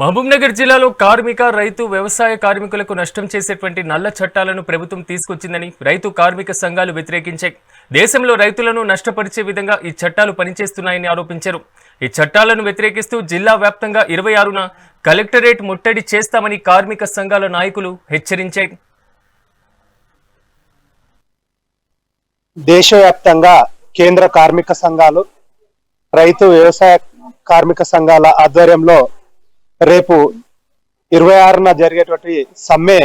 మహబూబ్నగర్ జిల్లాలో కార్మిక రైతు వ్యవసాయ కార్మికులకు నష్టం చేసేటువంటి నల్ల చట్టాలను ప్రభుత్వం తీసుకొచ్చిందని రైతు కార్మిక సంఘాలు వ్యతిరేకించాయి. దేశంలో రైతులను నష్టపరిచే విధంగా ఈ చట్టాలు పనిచేస్తున్నాయని ఆరోపించారు. ఈ చట్టాలను వ్యతిరేకిస్తూ జిల్లా వ్యాప్తంగా ఇరవై ఆరున కలెక్టరేట్ ముట్టడి చేస్తామని కార్మిక సంఘాల నాయకులు హెచ్చరించాయి. దేశవ్యాప్తంగా కేంద్ర కార్మిక సంఘాలు రైతు వ్యవసాయ కార్మిక సంఘాల ఆధ్వర్యంలో రేపు ఇరవై ఆరున జరిగేటువంటి సమ్మె.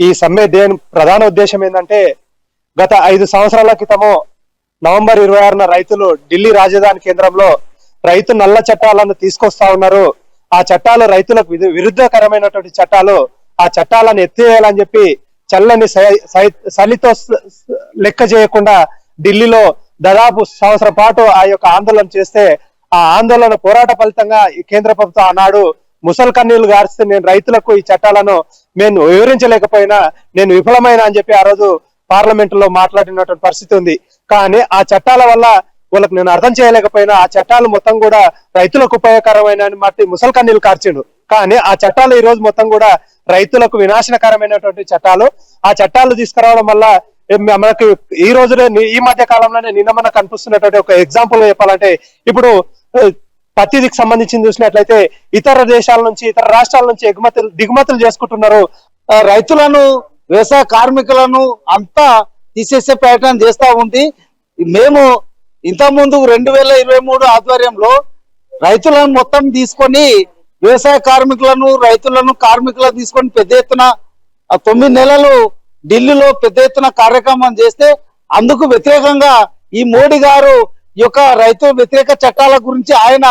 ఈ సమ్మె దేని ప్రధాన ఉద్దేశం ఏంటంటే గత ఐదు సంవత్సరాల క్రితము నవంబర్ ఇరవై ఆరున రైతులు ఢిల్లీ రాజధాని కేంద్రంలో రైతు నల్ల చట్టాలను తీసుకొస్తా ఉన్నారు. ఆ చట్టాలు రైతులకు విరుద్ధకరమైనటువంటి చట్టాలు. ఆ చట్టాలను ఎత్తివేయాలని చెప్పి చల్లని సై- సై- చలితో లెక్క చేయకుండా ఢిల్లీలో దాదాపు సంవత్సరం పాటు ఆ యొక్క ఆందోళన చేస్తే ఆ ఆందోళన పోరాట ఫలితంగా ఈ కేంద్ర ప్రభుత్వం ఆనాడు ముసల్ కన్నీళ్ళు గారిస్తే నేను రైతులకు ఈ చట్టాలను నేను వివరించలేకపోయినా నేను విఫలమైన అని చెప్పి ఆ రోజు పార్లమెంట్లో మాట్లాడినటువంటి పరిస్థితి ఉంది. కానీ ఆ చట్టాల వల్ల వాళ్ళకి నేను అర్థం చేయలేకపోయినా ఆ చట్టాలు మొత్తం కూడా రైతులకు ఉపయోగకరమైన మట్టి ముసల్ కన్నీళ్ళు కార్చిండు. కానీ ఆ చట్టాలు ఈ రోజు మొత్తం కూడా రైతులకు వినాశనకరమైనటువంటి చట్టాలు. ఆ చట్టాలు తీసుకురావడం వల్ల మనకి ఈ రోజునే ఈ మధ్య కాలంలోనే నిన్న మనకు కనిపిస్తున్నటువంటి ఒక ఎగ్జాంపుల్ చెప్పాలంటే ఇప్పుడు పత్తిదికి సంబంధించి చూసినట్లయితే ఇతర దేశాల నుంచి ఇతర రాష్ట్రాల నుంచి ఎగుమతులు దిగుమతులు చేసుకుంటున్నారు. రైతులను వ్యవసాయ కార్మికులను అంతా తీసేసే ప్రయత్నం చేస్తా ఉంది. మేము ఇంతకుముందు ముందు రెండు వేల ఇరవై మూడు ఆధ్వర్యంలో రైతులను మొత్తం తీసుకొని వ్యవసాయ కార్మికులను రైతులను కార్మికులను తీసుకొని పెద్ద ఎత్తున తొమ్మిది నెలలు ఢిల్లీలో పెద్ద ఎత్తున కార్యక్రమం చేస్తే అందుకు వ్యతిరేకంగా ఈ మోడీ గారు యొక్క రైతు వ్యతిరేక చట్టాల గురించి ఆయన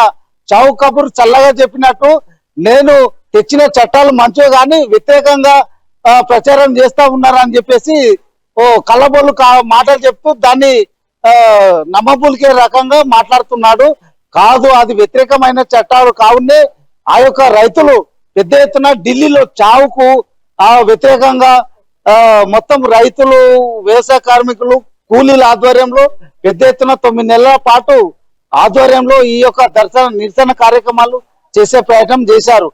చావు కబురు చల్లగా చెప్పినట్టు నేను తెచ్చిన చట్టాలు మంచివి కానీ వ్యతిరేకంగా ప్రచారం చేస్తా ఉన్నారని చెప్పేసి ఓ కళ్ళబొల్లు కా- మాటలు చెప్తూ దాన్ని నమ్మబులికే రకంగా మాట్లాడుతున్నాడు. కాదు అది వ్యతిరేకమైన చట్టాలు కావునే ఆ యొక్క రైతులు పెద్ద ఎత్తున ఢిల్లీలో చావుకు ఆ వ్యతిరేకంగా మొత్తం రైతులు వ్యవసాయ కార్మికులు కూలీల ఆధ్వర్యంలో పెద్ద ఎత్తున తొమ్మిది నెలల పాటు ఆధ్వర్యంలో ఈ యొక్క దర్శన నిరసన కార్యక్రమాలు చేసే ప్రయత్నం చేశారు.